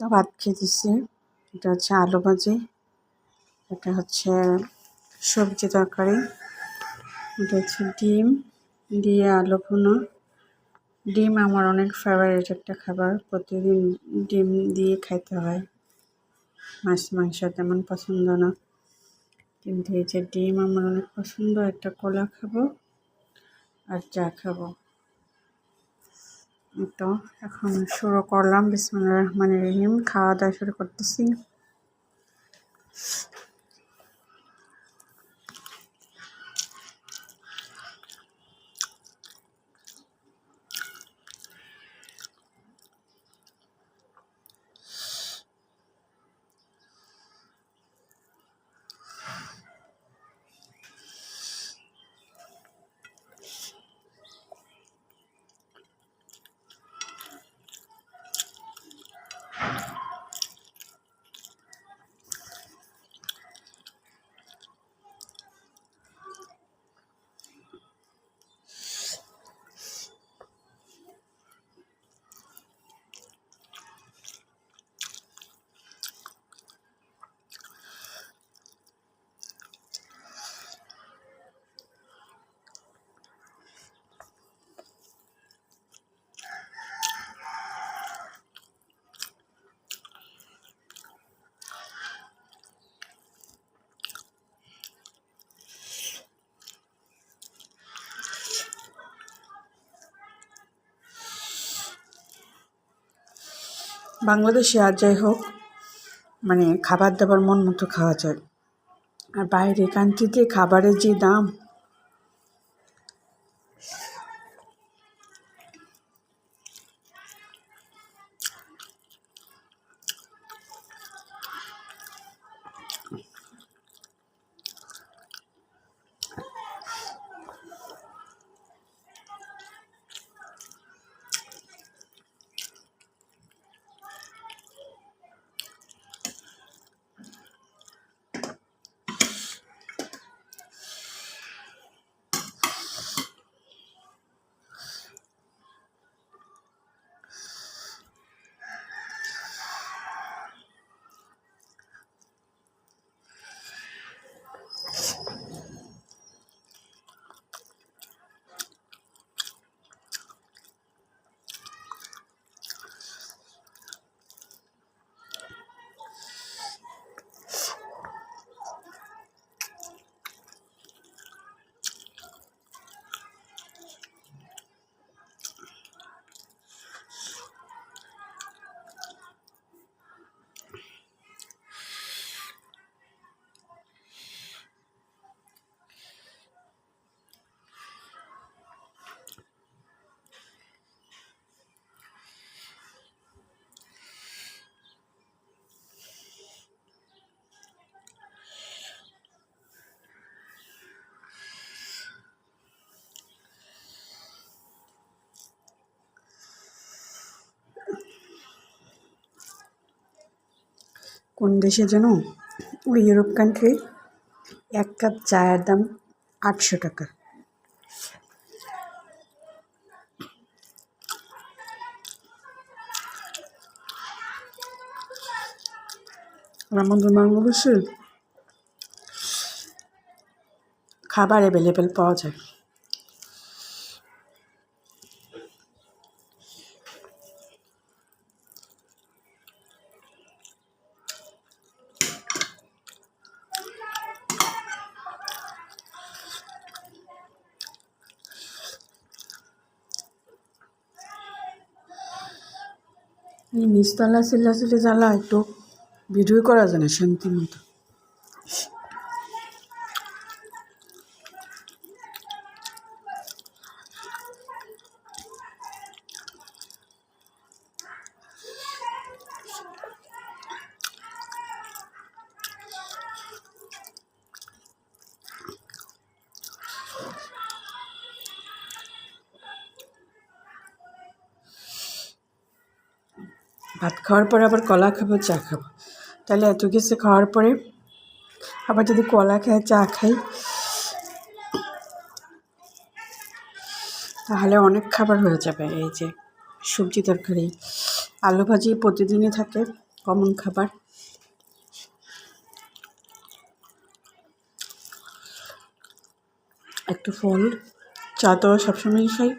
তো ভাত খেতেছি এটা হচ্ছে আলু ভাজি, এটা হচ্ছে সবজি তরকারি, এটা হচ্ছে ডিম, দিয়ে আলু ভুনো। ডিম আমার অনেক ফেভারিট একটা খাবার, প্রতিদিন ডিম দিয়ে খাইতে হয়। মাছ, মাংস তেমন পছন্দ না। কিন্তু এই যে ডিম, আমার অনেক পছন্দ, একটা কলা খাব আর চা খাব। তো এখন শুরু করলাম। বিসমুল্লাহ রহমান রহিম। খাওয়া দাওয়া শুরু করতেছি। বাংলাদেশে আর যাই হোক মানে খাবার দাবার মন মতো খাওয়া যায়। আর বাইরে কান্ট্রিতে খাবারের যে দাম কোন দেশে যেন ওই ইউরোপ কান্ট্রি এক কাপ চায়ের দাম আটশো টাকা। আমাদের বাংলাদেশে খাবার অ্যাভেলেবেল পাওয়া যায়। এই নিচতলা চিল্লাচিল্লি জ্বালা একটু ভিডিও করা যায় না শান্তি মতো। ভাত খাওয়ার পরে আবার কলা খাব, চা খাব। তাহলে এত কিছু খাওয়ার পরে আবার যদি কলা খাই চা খাই, তাহলে অনেক খাবার হয়ে যাবে। এই যে সবজি তরকারি, আলু ভাজি প্রতিদিনই থাকে, কমন খাবার। একটু ফল, চা তো সবসময়ই খাই।